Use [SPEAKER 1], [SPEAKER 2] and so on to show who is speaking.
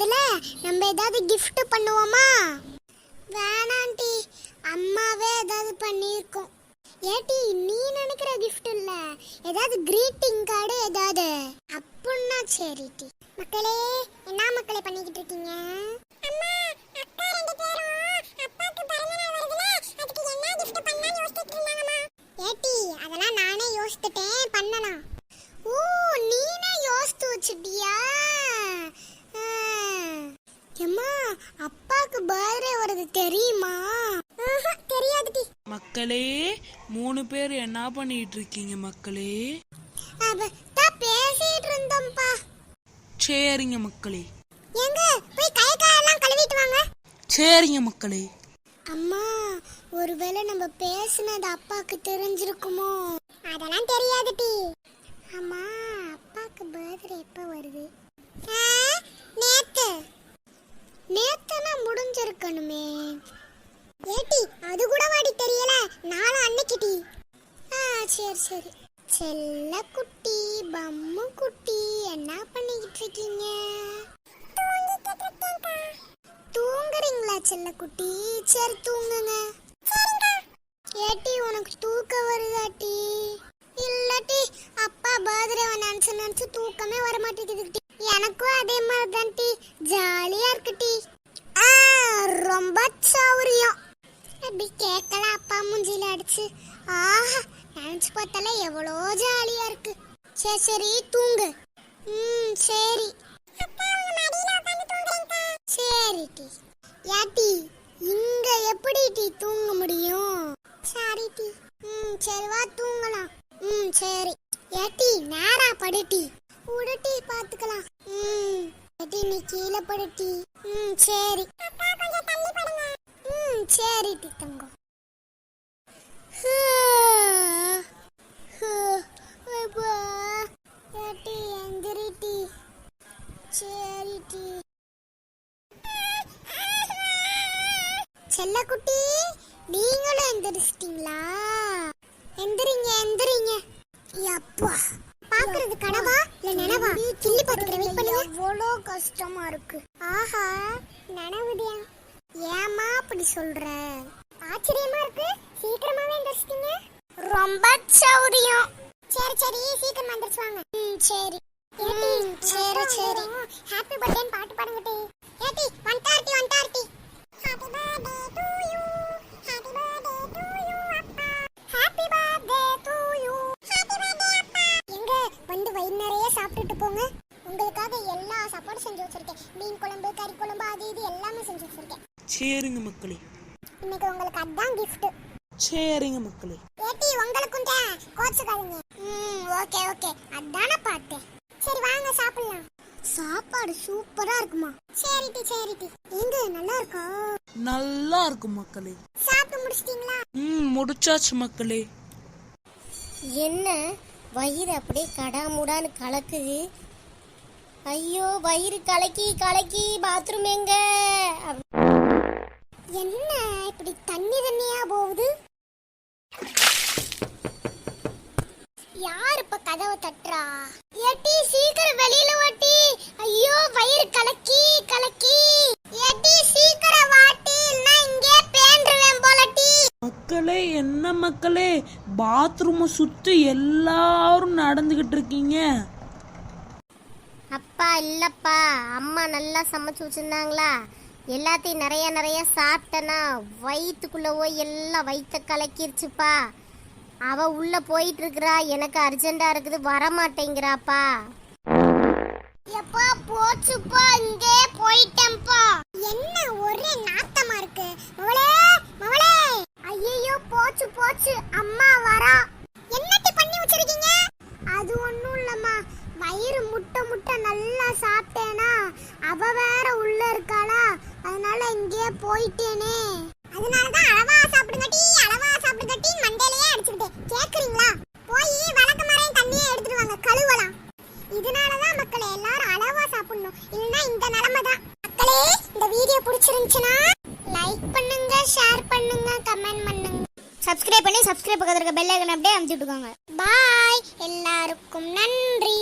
[SPEAKER 1] நம்ம ஏதாவது கிஃப்ட் பண்ணுவோமா? வேணாண்டி அம்மாவே ஏதாவது பண்ணியிருக்கோம். ஏட்டி நீ நினைக்கிற கிஃப்ட் இல்ல. ஏதாவது கிரீட்டிங் கார்டு ஏதாவது. அப்படின்னா சரிட்டி மக்களே என்ன மக்களே பண்ணிக்கிட்டு இருக்கீங்க? வருது தெரியுமா? தெரியாதுடி
[SPEAKER 2] மக்களே மூணு பேர் என்ன பண்ணிட்டு இருக்கீங்க மக்களே?
[SPEAKER 1] பேசிட்டு இருந்தோம்ப்பா
[SPEAKER 2] சரிங்க மக்களே.
[SPEAKER 1] எங்க போய் கை காலெல்லாம் கழுவிட்டு வாங்க.
[SPEAKER 2] சரிங்க மக்களே.
[SPEAKER 1] அம்மா ஒருவேளை நம்ம பேசுனது அப்பாக்கு தெரிஞ்சிருக்குமோ? அதெல்லாம் தெரியாதுடி அம்மா அப்பாக்கு பர்த்டே எப்ப வருது ஆ, நேத்து நேத்துனா முடிஞ்சிருக்கணுமே ஏட்டி அது கூட வாடி தெரியல நாளை ஆ சரி சரி. செல்ல குட்டி பம்மு குட்டி என்ன பண்ணிக்கிட்டு இருக்கீங்க? தூங்குறீங்களா செல்ல குட்டி? சரி தூங்குங்க. ஏட்டி உனக்கு தூக்கம் வருதாட்டி இல்லாட்டி அப்பா பர்த்டே நினைச்சு நினைச்சு தூக்கமே வர மாட்டேங்குது எனக்கும் அதே மாதிரி தான் டி. ஜாலியா இருக்கு டி. ஆ ரொம்ப சௌரியம். அப்படி கேட்கல அப்பா மூஞ்சியில அடிச்சு. ஆஹா நினைச்சு பார்த்தாலே எவ்வளோ ஜாலியா இருக்கு. சரி சரி தூங்கு. ம் சரி. சரி டி. யாட்டி இங்க எப்படி டி தூங்க முடியும்? சரி டி. ம் சரி வா தூங்கலாம். ம் சரி. ஏட்டி நேரா படுட்டி உடட்டி பாத்துக்கலாம் ம். ஏட்டி நீ கீழே படுட்டி ம் சரி. சரி தங்கம் எந்திரிட்டி. சரி டி செல்லக்குட்டி நீங்களும் எந்திரிச்சிட்டீங்களா? எந்திரிங்க எந்திரிங்க. அப்பா பாக்குறது கனவா இல்ல நனவா? கிள்ளி பாத்துக்கிற வெயிட் பண்ணுங்க எவ்வளோ கஷ்டமா இருக்கு. ஆஹா நனவுதியா ஏமா அப்படி சொல்ற? ஆச்சரியமா இருக்கு. சீக்கிரமாவே எந்திரிச்சிட்டீங்க. ரொம்ப சௌரியம். சரி சரி சீக்கிரம் எந்திரிச்சு வாங்க. ம் சரி. ம்,
[SPEAKER 2] சரிங்க மக்களே.
[SPEAKER 1] இன்னைக்கு உங்களுக்கு அதான் gift.
[SPEAKER 2] சரிங்க மக்களே.
[SPEAKER 1] ஏட்டி உங்களுக்கும் தான் கோச்சுக்காதீங்க ம் ஓகே ஓகே அதானே பார்த்தேன். சரி வாங்க சாப்பிடலாம். சாப்பாடு சூப்பரா இருக்குமா? சரிட்டி சரிட்டி. எங்க நல்லா இருக்கா?
[SPEAKER 2] நல்லா இருக்கும் மக்களே.
[SPEAKER 1] சாப்பிட்டு முடிச்சிட்டீங்களா?
[SPEAKER 2] ம் முடிச்சாச்சு மக்களே.
[SPEAKER 3] என்ன? வயிறு அப்படியே கடாமுடான்னு கலக்குது. ஐயோ வயிறு கலக்கி கலக்கி பாத்ரூம் எங்க?
[SPEAKER 1] என்ன இப்படி தண்ணி தண்ணியா போகுது? யார் இப்ப கதவை தட்டுறா ஏட்டி சீக்கிரம் வெளியில வாட்டி. ஐயோ வயிறு கலக்கி கலக்கி. ஏட்டி சீக்கிரம் வாட்டி. இங்கே பேண்டுவேன் போலட்டி.
[SPEAKER 2] மக்களே என்ன மக்களே? பாத்ரூமை சுத்தி எல்லாரும் நடந்துகிட்டு இருக்கீங்க.
[SPEAKER 3] அப்பா இல்லப்பா. அம்மா நல்லா சமைச்சு வச்சிருந்தாங்களா? எல்லாத்தையும் நிறைய நிறைய சாப்பிட்டனா வயிற்றுக்குள்ளவோ போய் எல்லாம் வயிற்ற கலக்கிருச்சுப்பா. அவ உள்ள போயிட்டு இருக்கிறா எனக்கு அர்ஜென்டா இருக்குது வரமாட்டேங்கிறாப்பா.
[SPEAKER 1] எப்பா போச்சுப்பா இங்கே போயிட்டேன்ப்பா. என்ன ஒரே நாத்தமா இருக்கு? மவளே மவளே ஐயோ போச்சு போச்சு அம்மா வரா. என்னட்டி பண்ணி வச்சிருக்கீங்க? அது ஒண்ணும் இல்லம்மா. வயிறு முட்டை முட்டை நல்லா சாப்பிட்டேனா அவ வேற உள்ள இருக்காளா? அதனால இங்கே போயிட்டேனே. அதனால தான் அளவா சாப்பிடுங்கட்டி அளவா சாப்பிடுங்கட்டி மண்டையிலேயே அடிச்சுக்கிட்டேன். கேக்குறீங்களா? போய் வழக்க மரம் தண்ணியை எடுத்துட்டு வாங்க கழுவலாம். இதனாலதான் மக்களே எல்லாரும் அளவா சாப்பிடணும். இல்லைன்னா இந்த நிலைமை தான் மக்களே இந்த வீடியோ பிடிச்சிருந்துச்சுன்னா லைக் பண்ணுங்க ஷேர் பண்ணுங்க கமெண்ட் பண்ணுங்க.
[SPEAKER 3] சப்ஸ்கிரைப் பண்ணி சப்ஸ்கிரைப் பக்கத்துல இருக்க பெல் ஐக்கன் அப்படியே அமுச்சு விட்டுக்கோங்க.
[SPEAKER 1] பாய் எல்லாருக்கும் நன்றி.